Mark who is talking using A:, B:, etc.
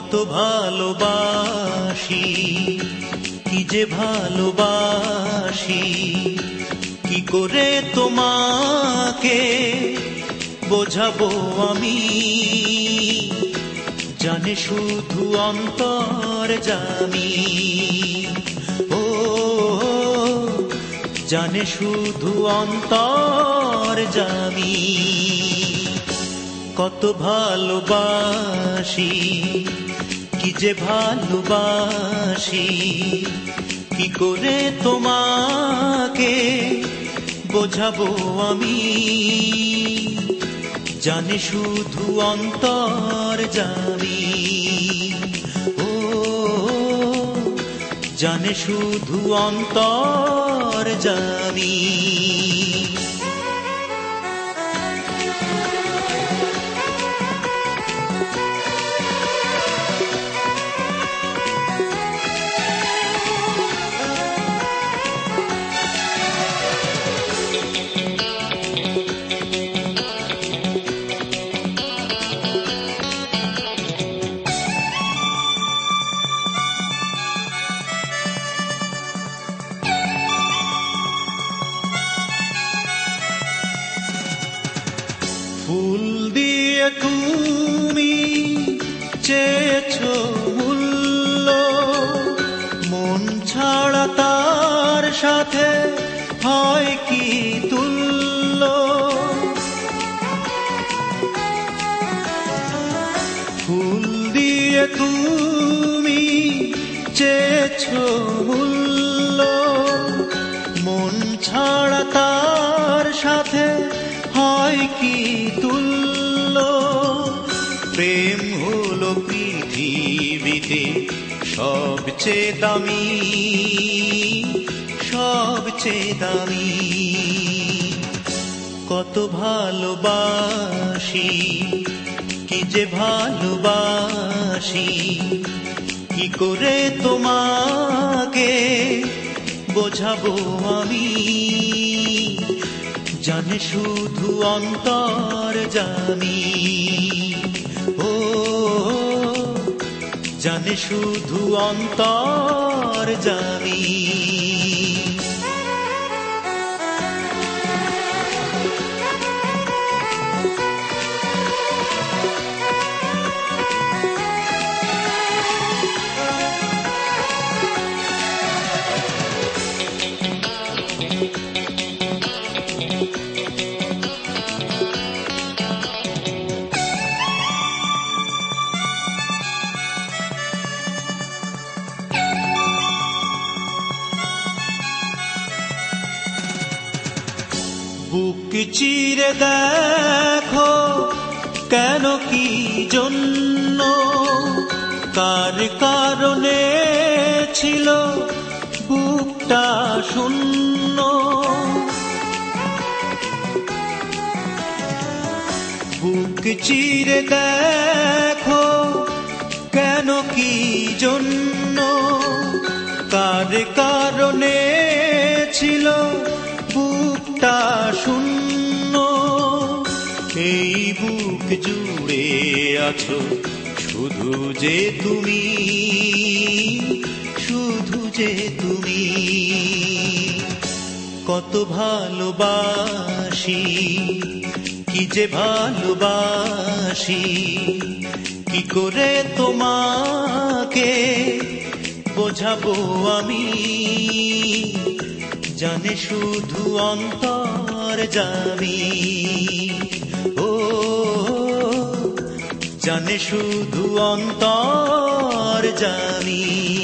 A: কত ভালোবাসি, কি যে ভালোবাসি, কি করে তোমাকে বোঝাবো আমি? জানে শুধু অন্তর জামি ও, জানে শুধু অন্তর জামি কত ভালোবাসি যে ভালোবাসি, কি করে তোমাকে বোঝাবো আমি? জানে শুধু অন্তর জানি। ও, জানে শুধু অন্তর জানি। দিয়ে তুমি চেয়েছ মূল্য। মন ছাড়া তার সাথে হয় কি তুল্য? ফুল দিয়ে তুমি চেয়েছ মূল্য। মন ছাড়া তার সাথে হয় কি তুল্য? পৃথিবীতে সবচেয়ে দামি সবচেয়ে দামি। কত ভালোবাসি, কি যে ভালোবাসি, কি করে তোমাকে বোঝাবো আমি? জানে শুধু অন্তর জানি। শুধু অন্তর জানি। বুক চিরে দেখো কেন কি জন্য? কার কারণে ছিল বুকটা শূন্য? বুক চিরে দেখো কেন কি জন্য? কার কারণে ছিল বুকটা শূন্য। এই বুক জুড়ে আছো শুধু যে তুমি, শুধু যে তুমি। কত ভালোবাসি, কি যে ভালোবাসি, কি করে তোমাকে বোঝাবো আমি? জানে শুধু অন্তর জানি। ও জানে শুধু অন্তর জানি।